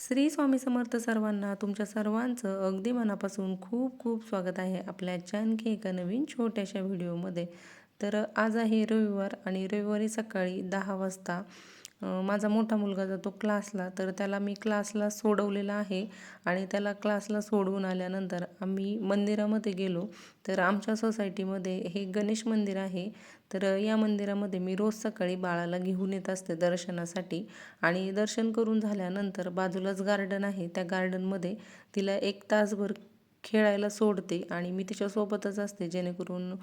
श्री स्वामी समर्थ सर्वांना तुमच्या सर्वांचं अगदी मनापासून खूप खूप स्वागत आहे आपल्या आणखी एका नवीन छोट्याशा व्हिडिओमध्ये. तर आज आहे रविवार आणि रविवारी सकाळी दहा वाजता माझा मोठा मुलगा जातो क्लासला तर त्याला मी क्लासला सोडवलेला आहे. आणि त्याला क्लासला सोडवून आल्यानंतर आम्ही मंदिरामध्ये गेलो. तर आमच्या सोसायटीमध्ये हे गणेश मंदिर आहे. तर या मंदिरामध्ये मी रोज सकाळी बाळाला घेऊन येत असते दर्शनासाठी. आणि दर्शन करून झाल्यानंतर बाजूलाच गार्डन आहे. त्या गार्डनमध्ये तिला एक तासभर खेळायला सोडते. आणि मी तिच्यासोबतच असते जेणेकरून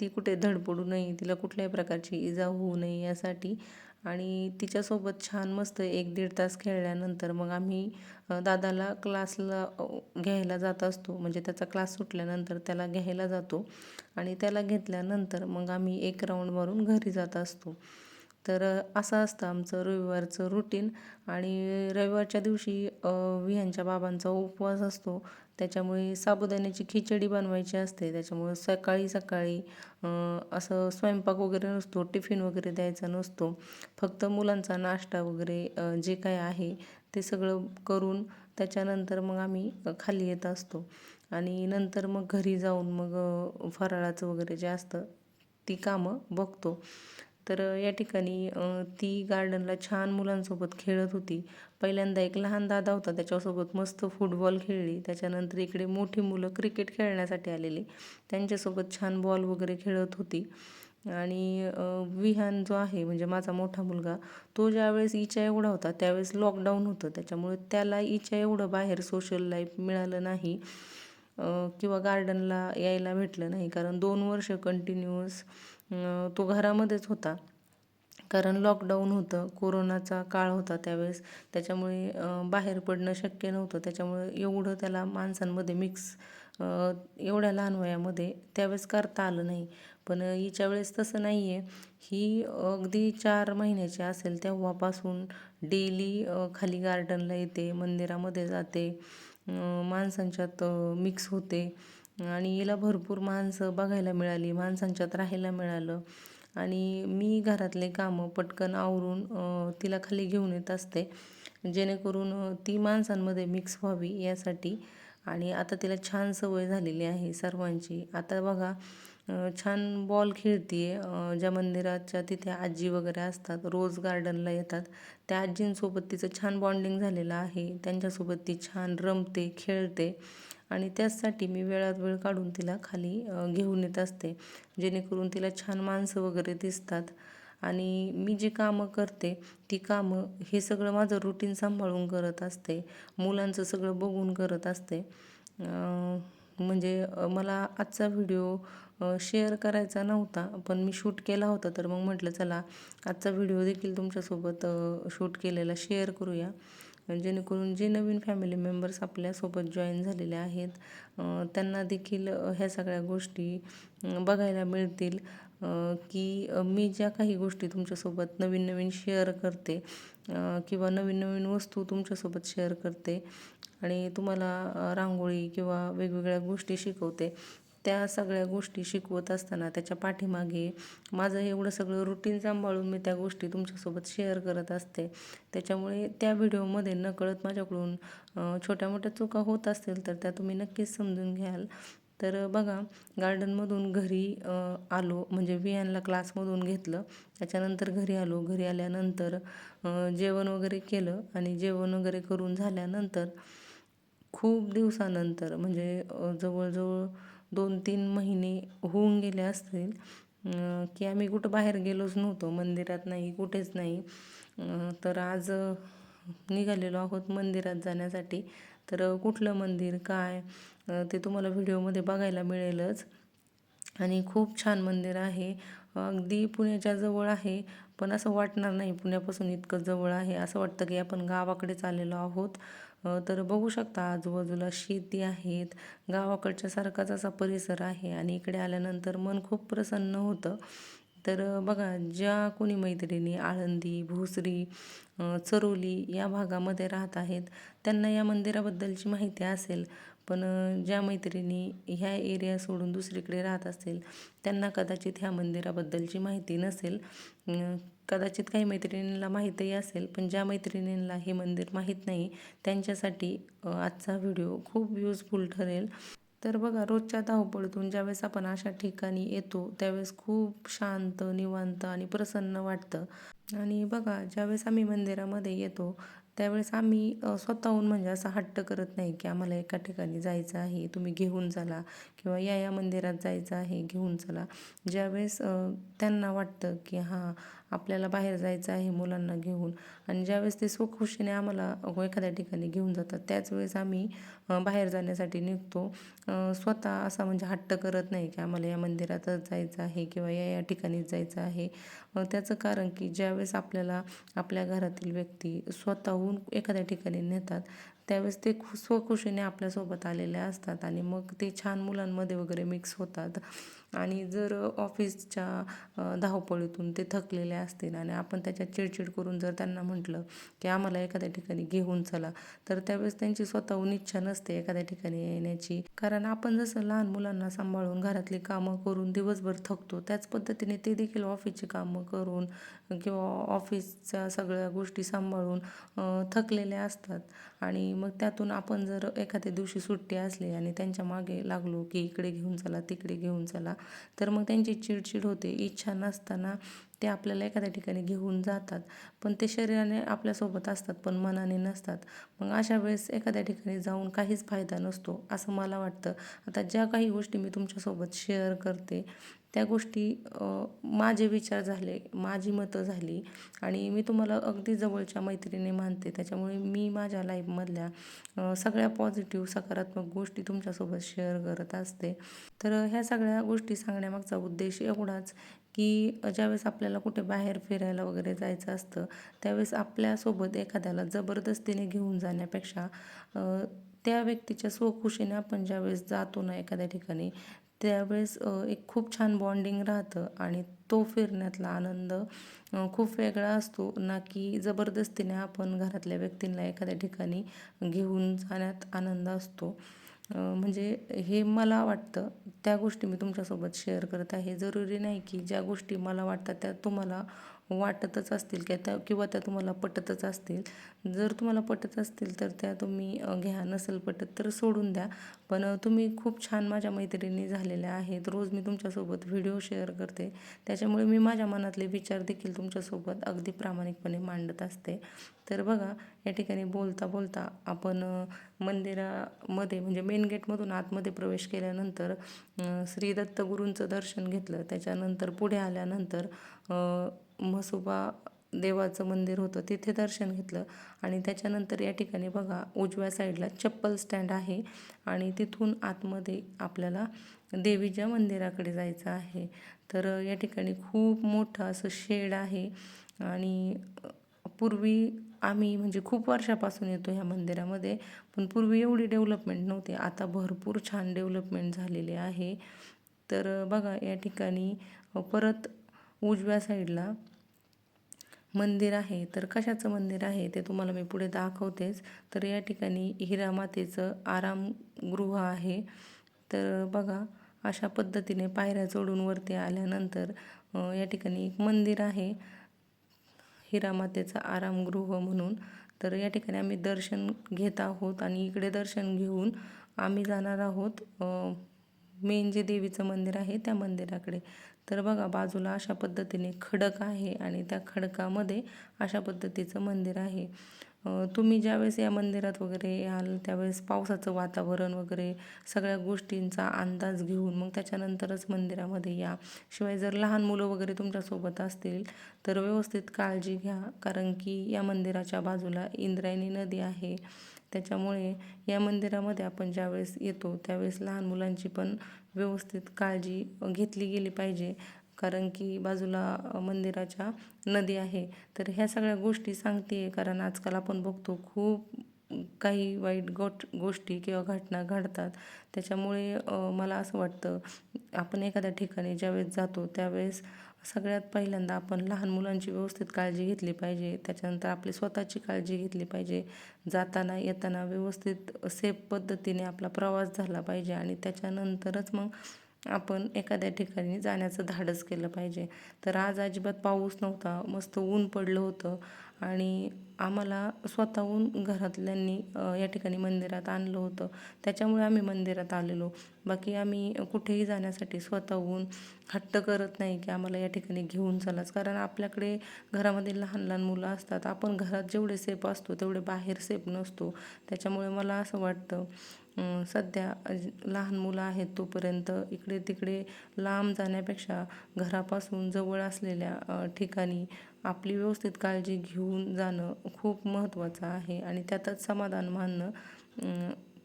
ती कुठे धडपडू नये तिला कुठल्याही प्रकारची इजा होऊ नये यासाठी. आणि तिच्यासोबत छान मस्त एक दीड तास खेळल्यानंतर मग आम्ही दादाला क्लासला घ्यायला जात असतो. म्हणजे त्याचा क्लास सुटल्यानंतर त्याला घ्यायला जातो. आणि त्याला घेतल्यानंतर मग आम्ही एक राऊंड मारून घरी जात असतो. तर असं असतं आमचं रविवारचं रुटीन आणि रविवारच्या दिवशी विहांच्या बाबांचा उपवास असतो. त्याच्यामुळे साबुदाण्याची खिचडी बनवायची असते. त्याच्यामुळे सकाळी सकाळी असं स्वयंपाक वगैरे नसतो टिफिन वगैरे द्यायचा नसतो. फक्त मुलांचा नाश्ता वगैरे जे काय आहे ते सगळं करून त्याच्यानंतर मग आम्ही खाली येत असतो. आणि नंतर मग घरी जाऊन मग फराळाचं वगैरे जे असतं ती कामं बघतो. तर या ठिकाणी ती गार्डनला छान मुलांसोबत खेळत होती. पहिल्यांदा एक लहान दादा होता त्याच्यासोबत मस्त फुटबॉल खेळली. त्याच्यानंतर इकडे मोठी मुलं क्रिकेट खेळण्यासाठी आलेली. त्यांच्यासोबत छान बॉल वगैरे खेळत होती. आणि विहान जो आहे म्हणजे माझा मोठा मुलगा तो ज्यावेळेस इच्या एवढा होता त्यावेळेस लॉकडाऊन होतं. त्याच्यामुळे त्याला इच्या एवढं बाहेर सोशल लाईफ मिळालं नाही किंवा गार्डनला यायला भेटलं नाही. कारण दोन वर्ष कंटिन्युअस तो घरामध्येच होता. कारण लॉकडाऊन होतं कोरोनाचा काळ होता त्यावेळेस. त्याच्यामुळे बाहेर पडणं शक्य नव्हतं. त्याच्यामुळे एवढं त्याला माणसांमध्ये मिक्स एवढ्या लहान वयामध्ये त्यावेळेस करता आलं नाही. पण हिच्या वेळेस तसं नाही आहे ही अगदी चार महिन्याची असेल तेव्हापासून डेली खाली गार्डनला येते मंदिरामध्ये जाते माणसांच्यात मिक्स होते. आणि हिला भरपूर माणसं बघायला मिळाली माणसांच्यात राहायला मिळालं. आणि मी घरातले कामं पटकन आवरून तिला खाली घेऊन येत असते. जेणेकरून ती माणसांमध्ये मिक्स व्हावी यासाठी. आणि आता तिला छान सवय झालेली आहे सर्वांची. आता बघा छान बॉल खेळते ज्या मंदिराच्या तिथे आजी वगैरे असतात रोज गार्डनला येतात. त्या आजींसोबत तिचं छान बॉन्डिंग झालेलं आहे. त्यांच्यासोबत ती छान रमते खेळते. आणि त्याचसाठी मी वेळात वेळ काढून तिला खाली घेऊन येत असते. जेणेकरून तिला छान माणसं वगैरे दिसतात. आणि मी जी कामं करते ती कामं हे सगळं माझं रुटीन सांभाळून करत असते. मुलांचं सगळं बघून करत असते. म्हणजे मला आजचा व्हिडिओ शेअर करायचा नव्हता पण मी शूट केला होता तर मग म्हटलं चला आजचा व्हिडिओ देखील तुमच्यासोबत शूट केलेला शेअर करूया. जेणेकरून जे नवीन फॅमिली मेंबर्स आपल्यासोबत जॉईन झालेले आहेत त्यांना देखील ह्या सगळ्या गोष्टी बघायला मिळतील. की मी ज्या काही गोष्टी तुमच्यासोबत नवीन नवीन शेअर करते किंवा नवीन नवीन वस्तू तुमच्यासोबत शेअर करते आणि तुम्हाला रांगोळी किंवा वेगवेगळ्या गोष्टी शिकवते त्या सगळ्या गोष्टी शिकवत असताना त्याच्या पाठीमागे माझं एवढं सगळं रुटीन सांभाळून मी त्या गोष्टी तुमच्यासोबत शेअर करत असते. त्याच्यामुळे त्या व्हिडिओमध्ये नकळत माझ्याकडून छोट्या मोठ्या चुका होत असतील तर त्या तुम्ही नक्कीच समजून घ्याल. तर बघा गार्डनमधून घरी आलो म्हणजे वियानला क्लासमधून घेतलं. त्याच्यानंतर घरी आलो. घरी आल्यानंतर जेवण वगैरे केलं आणि जेवण वगैरे करून झाल्यानंतर खूप दिवसानंतर म्हणजे जवळजवळ दोन तीन महिने होऊन गेले असतील की आम्ही कुठं बाहेर गेलोच नव्हतो मंदिरात नाही कुठेच नाही. तर आज निघालेलो आहोत मंदिरात जाण्यासाठी. तर कुठलं मंदिर काय ते तुम्हाला व्हिडिओमध्ये बघायला मिळेलच. आणि खूप छान मंदिर आहे. अगदी पुण्याच्या जवळ आहे पण असं वाटणार नाही पुण्यापासून इतकं जवळ आहे. असं वाटतं की आपण गावाकडेच आलेलो आहोत. तर बघू शकता आजूबाजूला शेती आहेत गावाकडच्या सारखाच असा परिसर आहे आणि इकडे आल्यानंतर मन खूप प्रसन्न होतं. तर बघा ज्या कोणी मैत्रिणी आळंदी भोसरी चरोली या भागामध्ये राहत आहेत त्यांना या मंदिराबद्दलची माहिती असेल. पण ज्या मैत्रिणी ह्या एरिया सोडून दुसरीकडे राहत असतील त्यांना कदाचित ह्या मंदिराबद्दलची माहिती नसेल. कदाचित काही मैत्रिणींना माहीतही असेल पण ज्या मैत्रिणींना हे मंदिर माहीत नाही त्यांच्यासाठी आजचा व्हिडिओ खूप युजफुल ठरेल. तर बघा रोजच्या धावपळीतून ज्यावेळेस आपण अशा ठिकाणी येतो त्यावेळेस खूप शांत निवांत आणि प्रसन्न वाटतं. आणि बघा ज्यावेळेस आम्ही मंदिरामध्ये येतो त्यावेळेस आम्ही स्वतःहून म्हणजे असा हट्ट करत नाही की आम्हाला एका ठिकाणी जायचं आहे तुम्ही घेऊन चला. किंवा या या मंदिरात जायचं आहे घेऊन चला. ज्यावेळेस त्यांना वाटतं की हां आपल्याला बाहेर जायचं आहे मुलांना घेऊन आणि ज्यावेळेस ते स्वखुशीने आम्हाला एखाद्या ठिकाणी घेऊन जातात त्याच वेळेस आम्ही बाहेर जाण्यासाठी निघतो. स्वतः असा म्हणजे हट्ट करत नाही की आम्हाला या मंदिरातच जायचं आहे किंवा या या ठिकाणीच जायचं आहे. त्याचं कारण की ज्यावेळेस आपल्याला आपल्या घरातील व्यक्ती स्वतःहून एखाद्या ठिकाणी नेतात त्यावेळेस ते खु स्वखुशीने आपल्यासोबत आलेले असतात आणि मग ते छान मुलांमध्ये वगैरे मिक्स होतात. आणि जर ऑफिसच्या धावपळीतून ते थकलेले असतील आणि आपण त्याच्यात चिडचिड करून जर त्यांना म्हटलं की आम्हाला एखाद्या ठिकाणी घेऊन चला तर त्यावेळेस त्यांची स्वतःहून इच्छा नसते एखाद्या ठिकाणी येण्याची. कारण आपण जसं लहान मुलांना सांभाळून घरातली कामं करून दिवसभर थकतो त्याच पद्धतीने ते देखील ऑफिसची कामं करून किंवा ऑफिसच्या सगळ्या गोष्टी सांभाळून थकलेले असतात. आणि मग त्यातून आपण जर एखाद्या दिवशी सुट्टी असली आणि त्यांच्या मागे लागलो की इकडे घेऊन चला तिकडे घेऊन चला तर मग त्यांची चिडचिड होते. इच्छा नसताना ते आपल्याला एखाद्या ठिकाणी घेऊन जातात. पण ते शरीराने आपल्यासोबत असतात पण मनाने नसतात. मग अशा वेळेस एखाद्या ठिकाणी जाऊन काहीच फायदा नसतो असं मला वाटतं. आता ज्या काही गोष्टी मी तुमच्यासोबत शेअर करते त्या गोष्टी माझे विचार झाले माझी मतं झाली आणि मी तुम्हाला अगदी जवळच्या मैत्रिणी मानते. त्याच्यामुळे मी माझ्या लाईफमधल्या सगळ्या पॉझिटिव्ह सकारात्मक गोष्टी तुमच्यासोबत शेअर करत असते. तर ह्या सगळ्या गोष्टी सांगण्यामागचा उद्देश एवढाच की ज्यावेळेस आपल्याला कुठे बाहेर फिरायला वगैरे जायचं असतं त्यावेळेस आपल्यासोबत एखाद्याला जबरदस्तीने घेऊन जाण्यापेक्षा त्या व्यक्तीच्या स्वखुशीने आपण ज्यावेळेस जातो ना एखाद्या ठिकाणी त्यावेळेस एक खूप छान बॉन्डिंग राहतं आणि तो फिरण्यातला आनंद खूप वेगळा असतो ना की जबरदस्तीने आपण घरातल्या व्यक्तींना एखाद्या ठिकाणी घेऊन जाण्यात आनंद असतो. म्हणजे हे मला वाटतं त्या गोष्टी मी तुमच्यासोबत शेअर करत आहे. जरुरी नाही की ज्या गोष्टी मला वाटतात त्या तुम्हाला वाटतच असतील की त्या किंवा त्या तुम्हाला पटतच असतील. जर तुम्हाला पटत असतील तर त्या तुम्ही घ्या. नसेल पटत तर सोडून द्या. पण तुम्ही खूप छान माझ्या मैत्रिणी झालेल्या आहेत. रोज मी तुमच्यासोबत व्हिडिओ शेअर करते. त्याच्यामुळे मी माझ्या मनातले विचार देखील तुमच्यासोबत अगदी प्रामाणिकपणे मांडत असते. तर बघा या ठिकाणी बोलता बोलता आपण मंदिरामध्ये म्हणजे मेन गेटमधून आतमध्ये प्रवेश केल्यानंतर श्री दत्तगुरूंचं दर्शन घेतलं. त्याच्यानंतर पुढे आल्यानंतर म्हसोबा देवाचं मंदिर होतं तिथे दर्शन घेतलं. आणि त्याच्यानंतर या ठिकाणी बघा उजव्या साईडला चप्पल स्टँड आहे आणि तिथून आतमध्ये आपल्याला देवीच्या मंदिराकडे जायचं आहे. तर या ठिकाणी खूप मोठं असं शेड आहे आणि पूर्वी आम्ही म्हणजे खूप वर्षापासून येतो ह्या मंदिरामध्ये पण पूर्वी एवढी डेव्हलपमेंट नव्हती. आता भरपूर छान डेव्हलपमेंट झालेली आहे. तर बघा या ठिकाणी परत उजव्या साईडला मंदिर आहे तर कशाचं मंदिर आहे ते तुम्हाला मी पुढे दाखवतेच. तर या ठिकाणी हिरामातेचं आरामगृह आहे. तर बघा अशा पद्धतीने पायऱ्या चढून वरती आल्यानंतर या ठिकाणी एक मंदिर आहे. हिरामातेचं आरामगृह म्हणून. तर या ठिकाणी आम्ही दर्शन घेत आहोत आणि इकडे दर्शन घेऊन आम्ही जाणार आहोत. मेन जे देवीचं मंदिर आहे त्या मंदिराकडे. तर बघा बाजूला अशा पद्धतीने खडक आहे आणि त्या खडकामध्ये अशा पद्धतीचं मंदिर आहे. तुम्ही ज्यावेळेस या मंदिरात वगैरे याल त्यावेळेस पावसाचं वातावरण वगैरे सगळ्या गोष्टींचा अंदाज घेऊन मग त्याच्यानंतरच मंदिरामध्ये या. शिवाय जर लहान मुलं वगैरे तुमच्यासोबत असतील तर व्यवस्थित काळजी घ्या. कारण की या मंदिराच्या बाजूला इंद्रायणी नदी आहे. त्याच्यामुळे या मंदिरामध्ये आपण ज्यावेळेस येतो त्यावेळेस लहान मुलांची पण व्यवस्थित काळजी घेतली गेली पाहिजे. कारण की बाजूला मंदिराच्या नदी आहे. तर ह्या सगळ्या गोष्टी सांगते कारण आजकाल आपण बघतो खूप काही वाईट गोट गोष्टी किंवा घटना घडतात. त्याच्यामुळे मला असं वाटतं आपण एखाद्या ठिकाणी ज्यावेळेस जातो त्यावेळेस सगळ्यात पहिल्यांदा आपण लहान मुलांची व्यवस्थित काळजी घेतली पाहिजे. त्याच्यानंतर आपली स्वतःची काळजी घेतली पाहिजे. जाताना येताना व्यवस्थित सेफ पद्धतीने आपला प्रवास झाला पाहिजे आणि त्याच्यानंतरच मग आपण एखाद्या ठिकाणी जाण्याचं धाडस केलं पाहिजे. तर आज अजिबात पाऊस नव्हता मस्त ऊन पडलं होतं आणि आम्हाला स्वतःहून घरातल्यांनी या ठिकाणी मंदिरात आणलं होतं. त्याच्यामुळे आम्ही मंदिरात आलेलो. बाकी आम्ही कुठेही जाण्यासाठी स्वतःहून हट्ट करत नाही की आम्हाला या ठिकाणी घेऊन चालाच. कारण आपल्याकडे घरामध्ये लहान लहान मुलं असतात. आपण घरात जेवढे सेफ असतो तेवढे बाहेर सेफ नसतो. त्याच्यामुळे मला असं वाटतं सध्या लहान मुलं आहेत तोपर्यंत इकडे तिकडे लांब जाण्यापेक्षा घरापासून जवळ असलेल्या ठिकाणी आपली व्यवस्थित काळजी घेऊन जाणं खूप महत्त्वाचं आहे आणि त्यातच समाधान मानणं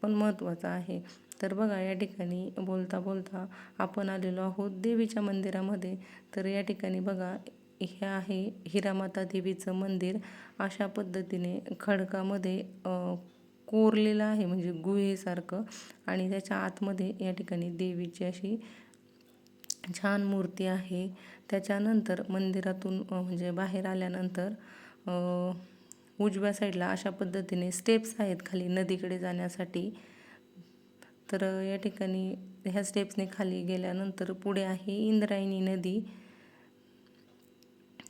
पण महत्त्वाचं आहे. तर बघा या ठिकाणी बोलता बोलता आपण आलेलो आहोत देवीच्या मंदिरामध्ये. तर या ठिकाणी बघा हे आहे हिरामाता देवीचं मंदिर. अशा पद्धतीने खडकामध्ये कोरलेलं आहे म्हणजे गुहेसारखं. आणि त्याच्या आतमध्ये या ठिकाणी देवीची अशी छान मूर्ती आहे. त्याच्यानंतर मंदिरातून म्हणजे बाहेर आल्यानंतर उजव्या साईडला अशा पद्धतीने स्टेप्स आहेत खाली नदीकडे जाण्यासाठी. तर या ठिकाणी ह्या स्टेप्सने खाली गेल्यानंतर पुढे आहे इंद्रायणी नदी.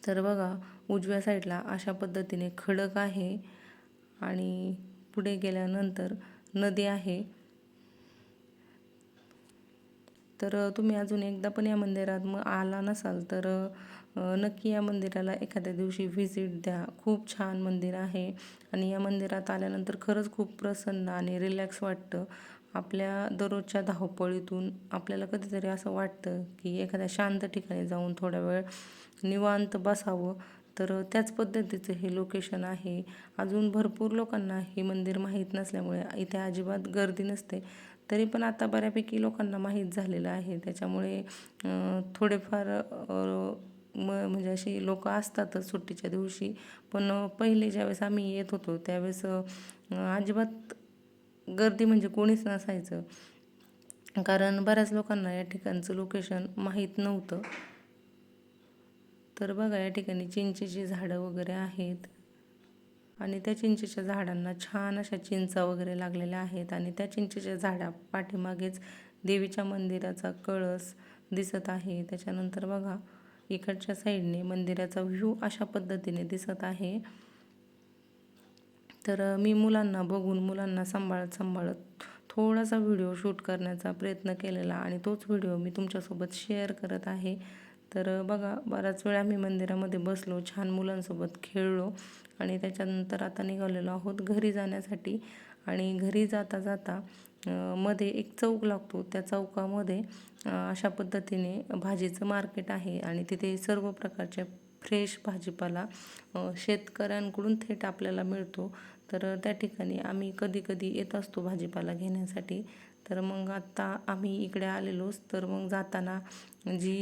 तर बघा उजव्या साईडला अशा पद्धतीने खडक आहे. आणि पुढे गेल्यानंतर नदी आहे. तर तुम्ही अजून एकदा पण या मंदिरात मग आला नसाल तर नक्की या मंदिराला एखाद्या दिवशी व्हिजिट द्या. खूप छान मंदिर आहे आणि या मंदिरात आल्यानंतर खरंच खूप प्रसन्न आणि रिलॅक्स वाटतं. आपल्या दररोजच्या धावपळीतून आपल्याला कधीतरी असं वाटतं की एखाद्या शांत ठिकाणी जाऊन थोडा वेळ निवांत बसावं. तर त्याच पद्धतीचं हे लोकेशन आहे. अजून भरपूर लोकांना हे मंदिर माहीत नसल्यामुळे इथे अजिबात गर्दी नसते. तरी पण आता बऱ्यापैकी लोकांना माहीत झालेलं आहे. त्याच्यामुळे थोडेफार म म्हणजे अशी लोक असतातच सुट्टीच्या दिवशी. पण पहिले ज्यावेळेस आम्ही येत होतो त्यावेळेस अजिबात गर्दी म्हणजे कोणीच नसायचं. कारण बऱ्याच लोकांना या ठिकाणचं लोकेशन माहीत नव्हतं. तर बघा या ठिकाणी चिंचेची झाडं वगैरे आहेत. आणि त्या चिंचेच्या झाडांना छान अशा चिंचा वगैरे लागलेल्या आहेत. आणि त्या चिंचेच्या झाडा पाठीमागेच देवीच्या मंदिराचा कळस दिसत आहे. त्याच्यानंतर बघा इकडच्या साईडने मंदिराचा व्ह्यू अशा पद्धतीने दिसत आहे. तर मी मुलांना बघून मुलांना सांभाळत सांभाळत थोडासा व्हिडिओ शूट करण्याचा प्रयत्न केलेला आणि तोच व्हिडिओ मी तुमच्यासोबत शेअर करत आहे. तर बघा बराच वेळ आम्ही मंदिरामध्ये बसलो छान मुलांसोबत खेळलो आणि त्याच्यानंतर आता निघालेलो आहोत घरी जाण्यासाठी आणि घरी जाता जाता मध्ये एक चौक लागतो. त्या चौकामध्ये अशा पद्धतीने भाजीचं मार्केट आहे आणि तिथे सर्व प्रकारच्या फ्रेश भाजीपाला शेतकऱ्यांकडून थेट आपल्याला मिळतो. तर त्या ठिकाणी आम्ही कधी कधी येत असतो भाजीपाला घेण्यासाठी. तर मग आत्ता आम्ही इकडे आलेलोच. तर मग जाताना जी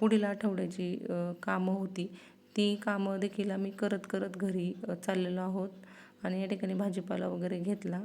पुढील आठवड्याची कामं होती ती कामं देखील आम्ही करत करत घरी चाललेलो आहोत. आणि या ठिकाणी भाजीपाला वगैरे घेतला.